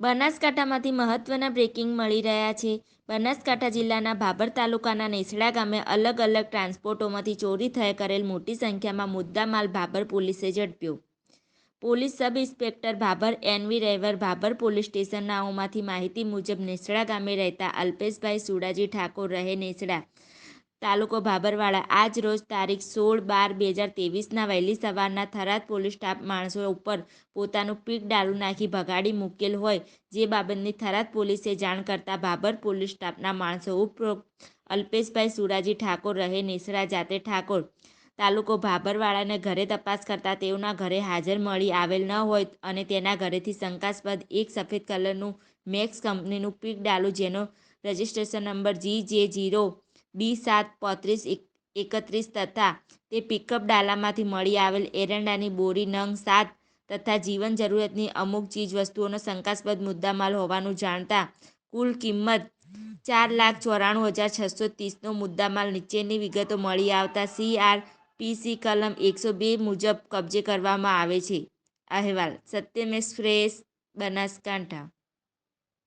બનાસકાંઠામાંથી મહત્વના બ્રેકિંગ મળી રહ્યા છે. બનાસકાંઠા જિલ્લાના ભાભર તાલુકાના નેસડા ગામે અલગ અલગ ટ્રાન્સપોર્ટોમાંથી ચોરી થયા કરેલ મોટી સંખ્યામાં મુદ્દામાલ ભાભર પોલીસે ઝડપ્યો. Police sub inspector Bhabhar NV Rahevar Bhabhar police સ્ટેશનનાઓમાંથી માહિતી મુજબ નેસડા ગામે રહેતા અલ્પેશભાઈ સુડાજી ઠાકોર રહે નેસડા. તાલુકો ભાભરવાળા આજ રોજ તારીખ સોળ બાર બે હજાર તેવીસના વહેલી સવારના થરાદ પોલીસ સ્ટાફ માણસો ઉપર પોતાનું પીક ડાળું નાખી ભગાડી મૂકેલ હોય, જે બાબતની થરાદ પોલીસે જાણ કરતાં ભાભર પોલીસ સ્ટાફના માણસો ઉપરોક્ત અલ્પેશભાઈ સુરાજી ઠાકોર રહે, નેસરા જાતે ઠાકોર. તાલુકો ભાભરવાળાને ઘરે તપાસ કરતાં તેઓના ઘરે હાજર મળી આવેલ ન હોય અને તેના ઘરેથી શંકાસ્પદ એક સફેદ કલરનું મેક્સ કંપનીનું પીક ડાલુ, જેનો રજિસ્ટ્રેશન નંબર જી જે જીરો બી સાત, પોત્રીસ એકત્રીસ તથા તે પિકઅપ ડાલામાંથી મળી આવેલ એરંડાની બોરી, નંગ સાત તથા જીવન જરૂરિયાતની અમુક ચીજવસ્તુઓનો શંકાસ્પદ મુદ્દામાલ હોવાનું જાણતા કુલ કિંમત ચાર લાખ ચોરાણું હજાર છસો ત્રીસનો મુદ્દામાલ નીચેની વિગતો મળી આવતા સીઆર પી સી કલમ એકસો બે મુજબ કબજે કરવામાં આવે છે. અહેવાલ, સત્યમેશ ફ્રેશ બનાસકાંઠા.